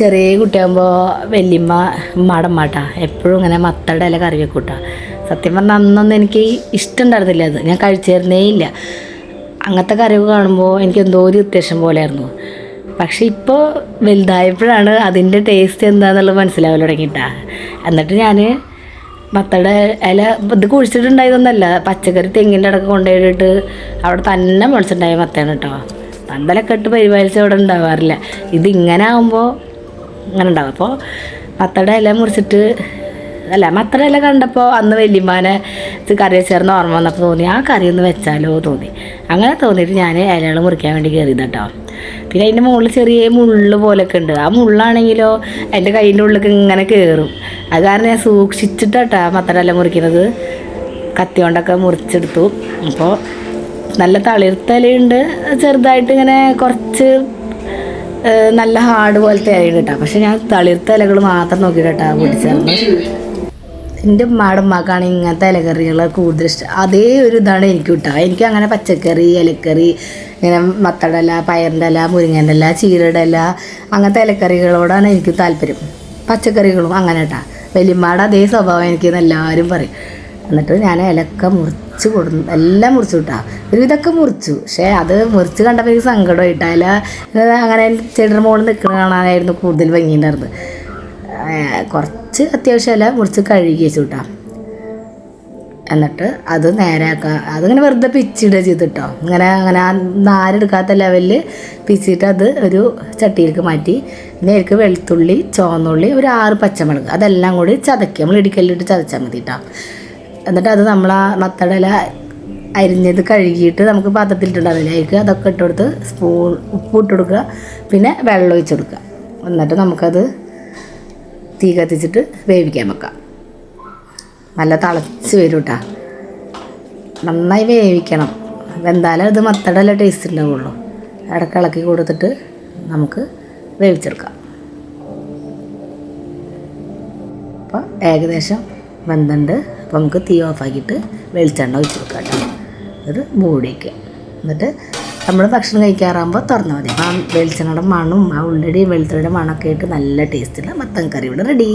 ചെറിയ കുട്ടിയാകുമ്പോൾ വല്യമ്മ ഉമ്മാടമ്മാട്ട എപ്പോഴും ഇങ്ങനെ മത്തയുടെ ഇല കറി വെക്കൂട്ടാ. സത്യം പറഞ്ഞാൽ അന്നൊന്നും എനിക്ക് ഇഷ്ടം ഉണ്ടായിരുന്നില്ല അത്. ഞാൻ കഴിച്ചേരുന്നേ ഇല്ല. അങ്ങനത്തെ കറിവ് കാണുമ്പോൾ എനിക്ക് എന്തോ ഒരു വ്യത്യാസം പോലെയായിരുന്നു. പക്ഷെ ഇപ്പോൾ വലുതായപ്പോഴാണ് അതിന്റെ ടേസ്റ്റ് എന്താണെന്നുള്ളത് മനസ്സിലാവൽ തുടങ്ങിയിട്ടാ. എന്നിട്ട് ഞാൻ മത്തയുടെ ഇല ഇത് കുഴിച്ചിട്ടുണ്ടായതൊന്നല്ല. പച്ചക്കറി തെങ്ങിന്റെ അടക്കം കൊണ്ടുപോയിട്ട് അവിടെ തന്നെ മുളച്ചിട്ടുണ്ടായ മത്തയാണ് കേട്ടോ. പന്തലൊക്കെ ഇട്ട് പരിപാലിച്ച് അവിടെ ഉണ്ടാവാറില്ല. ഇതിങ്ങനെ ആകുമ്പോൾ അങ്ങനെ ഉണ്ടാവും അപ്പോൾ മത്തയുടെ ഇല മുറിച്ചിട്ട് അല്ല മത്തയുടെ ഇല കണ്ടപ്പോൾ അന്ന് വല്യമ്മാനെ കറി വെച്ചേർന്ന് ഓർമ്മ വന്നപ്പോൾ തോന്നി ആ കറി ഒന്ന് വെച്ചാലോ തോന്നി. അങ്ങനെ തോന്നിയിട്ട് ഞാൻ ഇലകൾ മുറിക്കാൻ വേണ്ടി കയറിയത് കേട്ടോ പിന്നെ അതിന്റെ മുകളിൽ ചെറിയ മുള്ള് പോലൊക്കെ ഉണ്ട്. ആ മുള്ളാണെങ്കിലോ എന്റെ കൈയിന്റെ ഉള്ളിലേക്ക് ഇങ്ങനെ കയറും അത് കാരണം ഞാൻ സൂക്ഷിച്ചിട്ടാട്ടോ മത്തയുടെ ഇല മുറിക്കുന്നത്. കത്തി കൊണ്ടൊക്കെ മുറിച്ചെടുത്തു. അപ്പോൾ നല്ല തളിർത്തലയുണ്ട് ചെറുതായിട്ട് ഇങ്ങനെ കുറച്ച് നല്ല ഹാർഡ് പോലത്തെ ആയിരുന്നു കേട്ടോ. പക്ഷെ ഞാൻ തളിർത്ത ഇലകൾ മാത്രം നോക്കിയിട്ടാ പൊട്ടിച്ചേർന്ന് എന്റെ ഉമ്മയുടെ ഉമ്മക്കാണ് ഇങ്ങനത്തെ ഇലക്കറികൾ കൂടുതൽ ഇഷ്ടം. അതേ ഒരു ഇതാണ് എനിക്ക് കിട്ടുക. എനിക്ക് അങ്ങനെ പച്ചക്കറി ഇലക്കറി ഇങ്ങനെ മത്തടല പയറിന്റെ ഇല മുരിങ്ങന്റെ ഇല ചീരയുടെ ഇല അങ്ങനത്തെ ഇലക്കറികളോടാണ് എനിക്ക് താല്പര്യം. പച്ചക്കറികളും അങ്ങനെ കേട്ടാ. വലിയമ്മയുടെ അതേ സ്വഭാവം എനിക്ക് എല്ലാവരും പറയും. എന്നിട്ട് ഞാൻ ഇലക്ക മുറിച്ച് കൊടുന്നു എല്ലാം മുറിച്ചു കിട്ടാ ഒരു ഇതൊക്കെ മുറിച്ചു. പക്ഷേ അത് മുറിച്ച് കണ്ടപ്പോൾ എനിക്ക് സങ്കടമായിട്ട്. അതിൽ അങ്ങനെ ചെടിയുടെ മുകളിൽ നിൽക്കുന്ന കാണാനായിരുന്നു കൂടുതൽ ഭംഗിയുണ്ടായിരുന്നത്. കുറച്ച് അത്യാവശ്യം ഇല മുറിച്ച് കഴുകി വെച്ചു കിട്ടാം എന്നിട്ട് അത് നേരാക്കുക അതിങ്ങനെ വെറുതെ പിച്ചിടുക ചെയ്തിട്ടോ ഇങ്ങനെ അങ്ങനെ ആ നാരെടുക്കാത്ത ലെവലിൽ പിച്ചിട്ട് അത് ഒരു ചട്ടിയിലേക്ക് മാറ്റി. പിന്നെ എനിക്ക് വെളുത്തുള്ളി ചുവന്നുള്ളി ഒരു ആറ് പച്ചമുളക്. അതെല്ലാം കൂടി ചതക്കി നമ്മൾ ഇടിക്കല്ലിട്ട് ചതച്ചാൽ മതി കേട്ടോ എന്നിട്ട് അത് നമ്മൾ ആ മത്തടല അരിഞ്ഞത് കഴുകിയിട്ട് നമുക്ക് പാത്രത്തിലിട്ടുണ്ടാവില്ല അതിലേക്ക് അതൊക്കെ ഇട്ട് കൊടുത്ത് സ്പൂൺ ഉപ്പ് ഇട്ട് കൊടുക്കുക. പിന്നെ വെള്ളം ഒഴിച്ച് കൊടുക്കുക. എന്നിട്ട് നമുക്കത് തീ കത്തിച്ചിട്ട് വേവിക്കാൻ വെക്കാം. നല്ല തിളച്ച് വരും കേട്ടോ നന്നായി വേവിക്കണം. വെന്താലേ അത് മത്തടല ടേസ്റ്റ് ഉണ്ടാവുള്ളൂ ഇടയ്ക്ക് ഇളക്കി കൊടുത്തിട്ട് നമുക്ക് വേവിച്ചെടുക്കാം. അപ്പോൾ ഏകദേശം വെന്തുണ്ട്. അപ്പോൾ നമുക്ക് തീ ഓഫാക്കിയിട്ട് വെളിച്ചെണ്ണ ഒഴിച്ച് കൊടുക്കാം കേട്ടോ. അത് മൂടിക്ക് എന്നിട്ട് നമ്മൾ ഭക്ഷണം കഴിക്കാറാകുമ്പോൾ തുറന്നാൽ മതി. അപ്പം ആ വെളിച്ചെണ്ണയുടെ മണവും ആ ഉള്ളിയുടെയും വെളുത്തുള്ളിയുടെ മണമൊക്കെ ആയിട്ട് നല്ല ടേസ്റ്റുള്ള മത്തൻ കറി ഇവിടെ റെഡി